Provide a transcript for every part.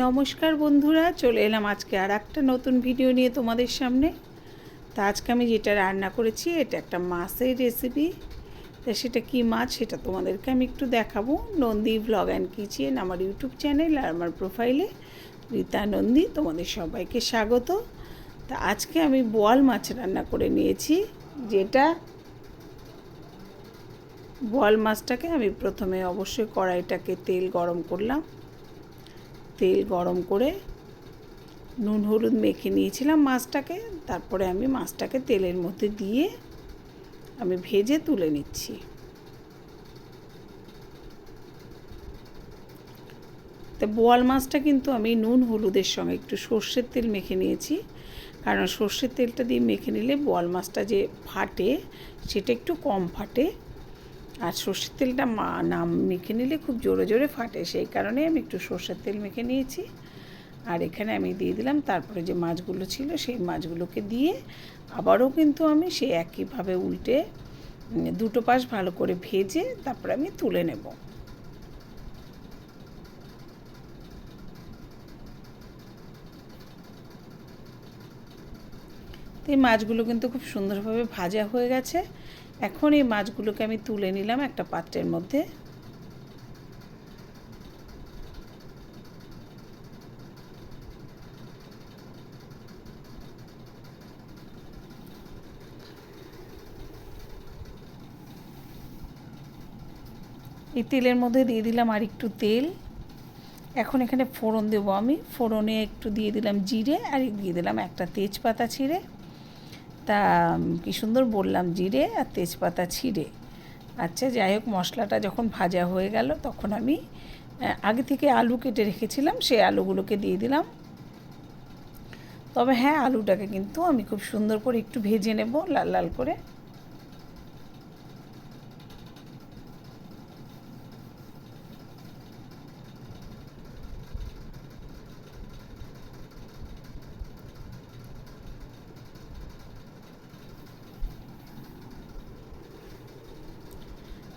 নমস্কার বন্ধুরা, চলে এলাম আজকে আর একটা নতুন ভিডিও নিয়ে তোমাদের সামনে। তা আজকে আমি যেটা রান্না করেছি, এটা একটা মাছের রেসিপি তা সেটা কি মাছ সেটা তোমাদেরকে আমি একটু দেখাবো। নন্দী ব্লগ অ্যান্ড কিচেন আমার ইউটিউব চ্যানেল আর আমার প্রোফাইলে রীতা নন্দী, তোমাদের সবাইকে স্বাগত। তা আজকে আমি বোয়াল মাছ রান্না করে নিয়েছি, যেটা বোয়াল মাছটাকে আমি প্রথমে অবশ্যই কড়াইটাকে তেল গরম করলাম। তেল গরম করে নুন, হলুদ মেখে নিয়েছিলাম মাছটাকে। তারপরে আমি মাছটাকে তেলের মধ্যে দিয়ে আমি ভেজে তুলে নিচ্ছি। তো বোয়াল মাছটা কিন্তু আমি নুন, হলুদের সঙ্গে একটু সর্ষের তেল মেখে নিয়েছি। কারণ সর্ষের তেলটা দিয়ে মেখে নিলে বোয়াল মাছটা যে ফাটে, সেটা একটু কম ফাটে। আর সর্ষের তেলটা মা নাম মেখে নিলে খুব জোরে জোরে ফাটে। সেই কারণে আমি একটু সর্ষের তেল মেখে নিয়েছি। আর এখানে আমি দিয়ে দিলাম, তারপরে যে মাছগুলো ছিল, সেই মাছগুলোকে দিয়ে আবারও কিন্তু আমি সেই একইভাবে উল্টে দুটো পাশ ভালো করে ভেজে তারপরে আমি তুলে নেব। তো এই মাছগুলো কিন্তু খুব সুন্দরভাবে ভাজা হয়ে গেছে। এখন এই মাছগুলোকে আমি তুলে নিলাম একটা পাত্রের মধ্যে। এই তেলের মধ্যে দিয়ে দিলাম আর একটু তেল। এখন এখানে ফোড়ন দেবো আমি। ফোড়নে একটু দিয়ে দিলাম জিরে আর দিয়ে দিলাম একটা তেজপাতা ছিঁড়ে। তা কী সুন্দর বললাম, জিরে আর তেজপাতা ছিঁড়ে। আচ্ছা যাই হোক, মশলাটা যখন ভাজা হয়ে গেল, তখন আমি আগে থেকে আলু কেটে রেখেছিলাম সেই আলুগুলোকে দিয়ে দিলাম। তবে হ্যাঁ আলুটাকে কিন্তু আমি খুব সুন্দর করে একটু ভেজে নেব, লাল লাল করে।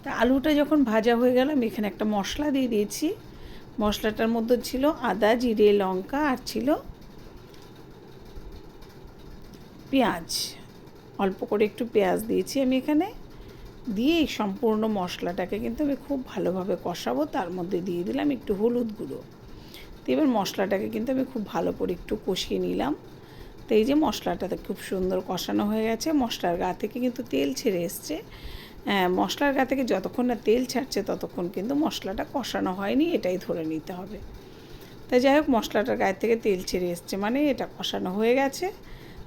তা আলুটা যখন ভাজা হয়ে গেল, আমি এখানে একটা মশলা দিয়ে দিয়েছি। মশলাটার মধ্যে ছিল আদা, জিরে, লঙ্কা আর ছিল পেঁয়াজ। অল্প করে একটু পেঁয়াজ দিয়েছি আমি এখানে। দিয়ে এই সম্পূর্ণ মশলাটাকে কিন্তু আমি খুব ভালোভাবে কষাবো। তার মধ্যে দিয়ে দিলাম একটু হলুদ গুঁড়ো। তো এবার মশলাটাকে কিন্তু আমি খুব ভালো করে একটু কষিয়ে নিলাম। তো এই যে মশলাটাতে খুব সুন্দর কষানো হয়ে গেছে, মশলার গা থেকে কিন্তু তেল ছেড়ে এসছে। মশলার গা থেকে যতক্ষণ না তেল ছাড়ছে ততক্ষণ কিন্তু মশলাটা কষানো হয়নি, এটাই ধরে নিতে হবে। তাই যাই হোক, মশলাটার গায়ে থেকে তেল ছেড়ে এসছে মানে এটা কষানো হয়ে গেছে।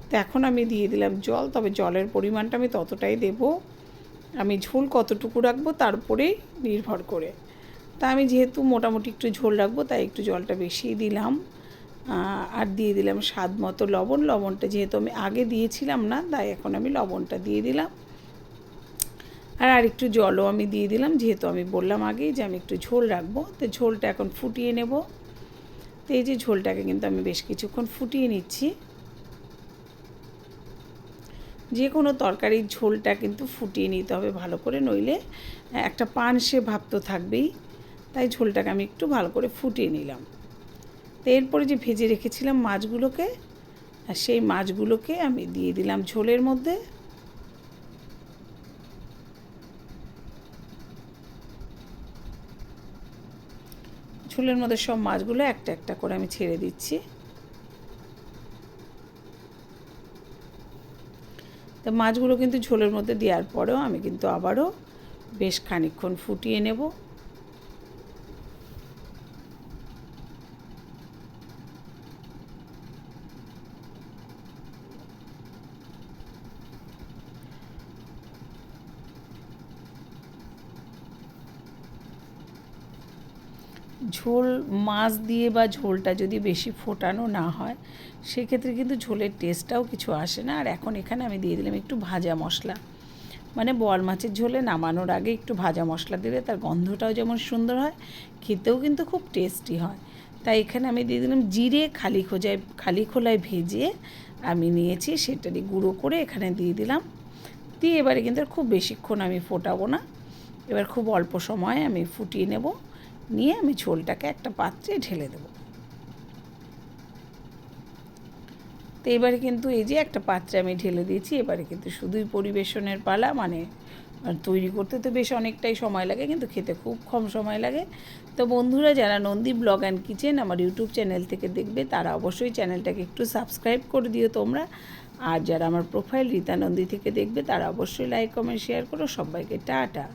তো এখন আমি দিয়ে দিলাম জল, তবে জলের পরিমাণটা আমি ততটাই দেব। আমি ঝোল কতটুকু রাখব তার উপরেই নির্ভর করে। তা আমি যেহেতু মোটামুটি একটু ঝোল রাখব, তাই একটু জলটা বেশিই দিলাম। আর দিয়ে দিলাম স্বাদ মতো লবণ। লবণটা যেহেতু আমি আগে দিয়েছিলাম না, তাই এখন আমি লবণটা দিয়ে দিলাম। আর আর একটু জলও আমি দিয়ে দিলাম, যেহেতু আমি বললাম আগেই যে আমি একটু ঝোল রাখব। তো ঝোলটা এখন ফুটিয়ে নেব। তো এই যে ঝোলটাকে কিন্তু আমি বেশ কিছুক্ষণ ফুটিয়ে নিচ্ছি। যে কোনো তরকারির ঝোলটা কিন্তু ফুটিয়ে নিতে হবে ভালো করে, নইলে একটা পান সে ভাব তো থাকবেই। তাই ঝোলটাকে আমি একটু ভালো করে ফুটিয়ে নিলাম। তো এরপরে যে ভেজে রেখেছিলাম মাছগুলোকে সেই মাছগুলোকে আমি দিয়ে দিলাম ঝোলের মধ্যে। ঝোলের মধ্যে সব মাছগুলো একটা একটা করে আমি ছেড়ে দিচ্ছি। তো মাছগুলো কিন্তু ঝোলের মধ্যে দেওয়ার পরেও আমি কিন্তু আবারও বেশ খানিক্ষণ ফুটিয়ে নেব। ঝোল, মাছ দিয়ে বা ঝোলটা যদি বেশি ফোটানো না হয়, সেক্ষেত্রে কিন্তু ঝোলের টেস্টটাও কিছু আসে না। আর এখন এখানে আমি দিয়ে দিলাম একটু ভাজা মশলা। মানে বল মাছের ঝোলে নামানোর আগে একটু ভাজা মশলা দিলে তার গন্ধটাও যেমন সুন্দর হয়, খেতেও কিন্তু খুব টেস্টি হয়। তাই এখানে আমি দিয়ে দিলাম জিরে খালি খোঁজায়, খালি খোলায় ভেজে আমি নিয়েছি, সেটারই গুঁড়ো করে এখানে দিয়ে দিলাম। দিয়ে এবারে কিন্তু খুব বেশিক্ষণ আমি ফোটাবো না। এবার খুব অল্প সময় আমি ফুটিয়ে নেব। নিয়ে আমি ঝোলটাকে একটা পাত্রে ঢেলে দেবো। তো এবারে কিন্তু এই যে একটা পাত্রে আমি ঢেলে দিয়েছি, এবারে কিন্তু শুধুই পরিবেশনের পালা মানে তৈরি করতে তো বেশ অনেকটাই সময় লাগে, কিন্তু খেতে খুব কম সময় লাগে। তো বন্ধুরা, যারা নন্দী ব্লগ অ্যান্ড কিচেন আমার ইউটিউব চ্যানেল থেকে দেখবে, তারা অবশ্যই চ্যানেলটাকে একটু সাবস্ক্রাইব করে দিও তোমরা। আর যারা আমার প্রোফাইল রীতা নন্দী থেকে দেখবে, তারা অবশ্যই লাইক, কমেন্ট, শেয়ার করো। সবাইকে টাটা।